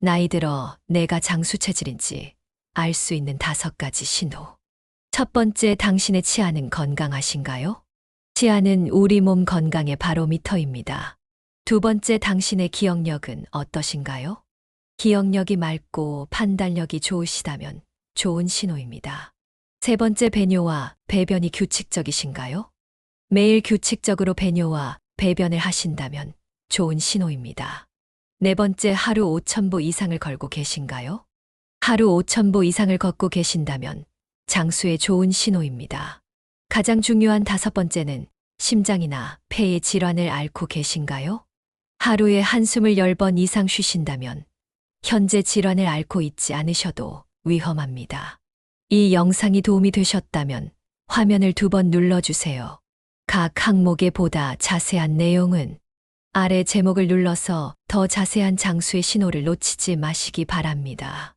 나이 들어 내가 장수 체질인지 알 수 있는 다섯 가지 신호. 첫 번째, 당신의 치아는 건강하신가요? 치아는 우리 몸 건강의 바로미터입니다. 두 번째, 당신의 기억력은 어떠신가요? 기억력이 맑고 판단력이 좋으시다면 좋은 신호입니다. 세 번째, 배뇨와 배변이 규칙적이신가요? 매일 규칙적으로 배뇨와 배변을 하신다면 좋은 신호입니다. 네 번째, 하루 5천보 이상을 걸고 계신가요? 하루 5천보 이상을 걷고 계신다면 장수의 좋은 신호입니다. 가장 중요한 다섯 번째는 심장이나 폐의 질환을 앓고 계신가요? 하루에 한숨을 10번 이상 쉬신다면 현재 질환을 앓고 있지 않으셔도 위험합니다. 이 영상이 도움이 되셨다면 화면을 두 번 눌러주세요. 각 항목에 보다 자세한 내용은 아래 제목을 눌러서 더 자세한 장수의 신호를 놓치지 마시기 바랍니다.